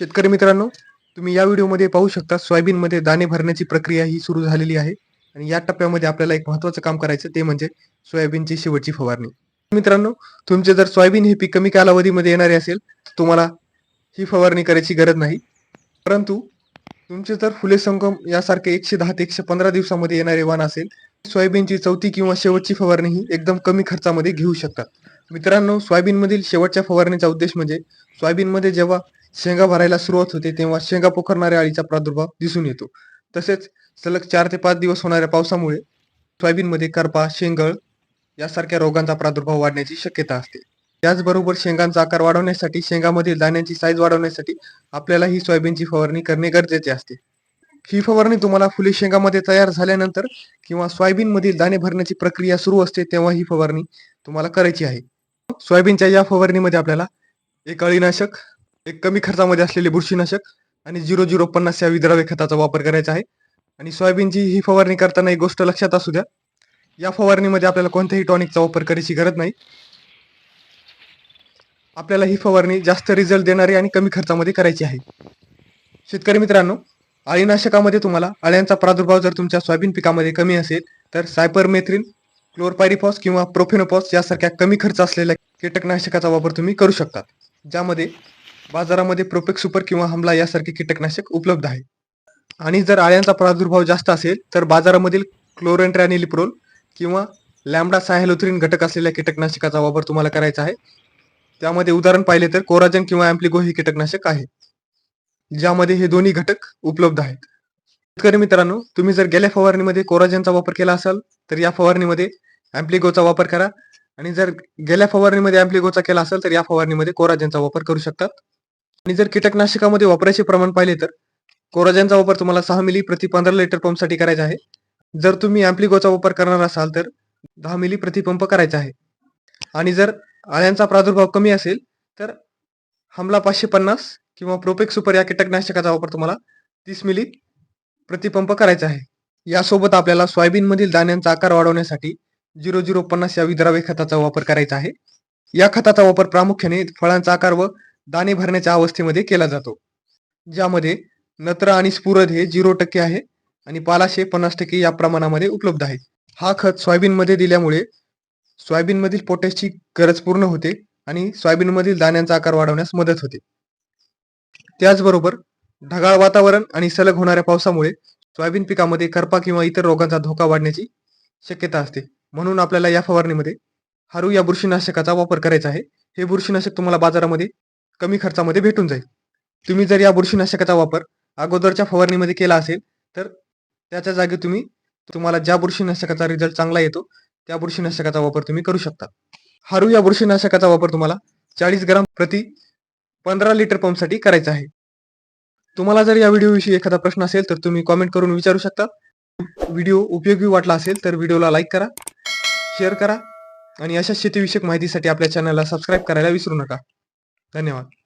शेतकरी मित्रांनो तुम्ही या व्हिडिओमध्ये पाहू शकता सोयाबीनमध्ये दाणे भरण्याची प्रक्रिया ही सुरू झालेली आहे. आणि या टप्प्यामध्ये आपल्याला एक महत्त्वाचं काम करायचं ते म्हणजे सोयाबीनची शेवटची फवारणी. मित्रांनो तुमचे जर सोयाबीन हे पीक कमी कालावधीमध्ये येणारे असेल तर तुम्हाला ही फवारणी करायची गरज नाही. परंतु तुमचे जर फुले संगम यासारखे एकशे दहा ते एकशे पंधरा दिवसामध्ये येणारे वाण असेल सोयाबीनची चौथी किंवा शेवटची फवारणी ही एकदम कमी खर्चामध्ये घेऊ शकतात. मित्रांनो सोयाबीनमधील शेवटच्या फवारणीचा उद्देश म्हणजे सोयाबीनमध्ये जेव्हा शेंगा भरायला सुरुवात होते तेव्हा शेंगा पोखरणाऱ्या अळीचा प्रादुर्भाव दिसून येतो. तसेच सलग चार ते पाच दिवस होणाऱ्या पावसामुळे सोयाबीनमध्ये करपा शेंगळ यासारख्या रोगांचा प्रादुर्भाव वाढण्याची शक्यता असते. त्याचबरोबर शेंगांचा आकार वाढवण्यासाठी शेंगामधील दाण्यांची साईज वाढवण्यासाठी आपल्याला ही सोयाबीनची फवारणी करणे गरजेचे असते. ही फवारणी तुम्हाला फुले शेंगामध्ये तयार झाल्यानंतर किंवा सोयाबीन मधील दाणे भरण्याची प्रक्रिया सुरू असते तेव्हा ही फवारणी तुम्हाला करायची आहे. सोयाबीनच्या या फवारणीमध्ये आपल्याला एक अळीनाशक एक कमी खर्चामध्ये असलेले बुरशीनाशक आणि झिरो झिरो पन्नास या विद्राव्य खताचा वापर करायचा आहे. आणि सोयाबीनची ही फवारणी करताना एक गोष्ट लक्षात असू द्या. या फवारणीमध्ये आपल्याला कोणत्याही टॉनिकचा वापर करायची गरज नाही. आपल्याला ही फवारणी जास्त रिझल्ट देणारी आणि कमी खर्चामध्ये करायची आहे. शेतकरी मित्रांनो अळीनाशकामध्ये तुम्हाला अळ्यांचा प्रादुर्भाव जर तुमच्या सोयाबीन पिकामध्ये कमी असेल तर सायपरमेथ्रिन क्लोरपायरिफॉस किंवा प्रोफिनोपॉस यासारख्या कमी खर्च असलेल्या कीटकनाशकाचा वापर तुम्ही करू शकता. ज्यामध्ये बाजारामध्ये प्रोपेक सुपर किंवा हमला यासारखे कीटकनाशक उपलब्ध आहे. आणि जर अळ्यांचा प्रादुर्भाव जास्त असेल तर बाजारामधील क्लोरेंट्रॅनिलिप्रोल किंवा लॅम्बडा सायलोथ्रिन घटक असलेल्या कीटकनाशकाचा वापर तुम्हाला करायचा आहे. त्यामध्ये उदाहरण पाहिले तर कोराजन किंवा अँप्लिगो हे कीटकनाशक आहे ज्यामध्ये हे दोन्ही घटक उपलब्ध आहेत. शेतकरी मित्रांनो तुम्ही जर गेल्या फवारणीमध्ये कोराजनचा वापर केला असाल तर या फवारणीमध्ये अँप्लिगोचा वापर करा. आणि जर गेल्या फवारणीमध्ये अँप्लिगोचा केला असेल तर या फवारणीमध्ये कोराजनचा वापर करू शकतात. आणि जर कीटकनाशकामध्ये वापरायचे प्रमाण पाहिले तर कोराजनचा वापर तुम्हाला सहा मिली प्रति पंधरा लिटर पंपसाठी करायचा आहे. जर तुम्ही अँप्लिगोचा वापर करणार असाल तर दहा मिली प्रति पंप करायचा आहे. आणि जर अळ्यांचा प्रादुर्भाव कमी असेल तर हमला पाचशे पन्नास किंवा प्रोपेक सुपर या कीटकनाशकाचा वापर तुम्हाला तीस मिली प्रतिपंप करायचा आहे. यासोबत आपल्याला सोयाबीनमधील दाण्यांचा आकार वाढवण्यासाठी झिरो झिरो पन्नास या विद्राव्य खताचा वापर करायचा आहे. या खताचा वापर प्रामुख्याने फळांचा आकार व दाणे भरण्याच्या अवस्थेमध्ये केला जातो. ज्यामध्ये नत्र आणि स्फुरद हे झिरो टक्के आहे आणि पालाशे पन्नास टक्के या प्रमाणामध्ये उपलब्ध आहे. हा खत सोयाबीनमध्ये दिल्यामुळे सोयाबीनमधील पोटॅशची गरज पूर्ण होते आणि सोयाबीनमधील दाण्यांचा आकार वाढवण्यास मदत होते. त्याचबरोबर ढगाळ वातावरण आणि सलग होणाऱ्या पावसामुळे सोयाबीन पिकामध्ये करपा किंवा इतर रोगांचा धोका वाढण्याची शक्यता असते. म्हणून आपल्याला या फवारणीमध्ये हारू या बुरशीनाशकाचा वापर करायचा आहे. हे बुरशीनाशक तुम्हाला बाजारामध्ये कमी खर्चामध्ये भेटून जाईल. तुम्ही जर या बुरशीनाशकाचा वापर अगोदरच्या फवारणीमध्ये केला असेल तर त्याच्या जागी तुम्ही तुम्हाला ज्या बुरशीनाशकाचा रिझल्ट चांगला येतो त्या बुरशीनाशकाचा वापर तुम्ही करू शकता. हारू या बुरशीनाशकाचा वापर तुम्हाला चाळीस ग्राम प्रति पंधरा लिटर पंपसाठी करायचा आहे. तुम्हाला जर या व्हिडिओविषयी एखादा प्रश्न असेल तर तुम्ही कॉमेंट करून विचारू शकता. व्हिडिओ उपयोगी वाटला असेल तर व्हिडिओला लाईक करा शेअर करा आणि अशा शेतीविषयक माहितीसाठी आपल्या चॅनलला सबस्क्राईब करायला विसरू नका. धन्यवाद.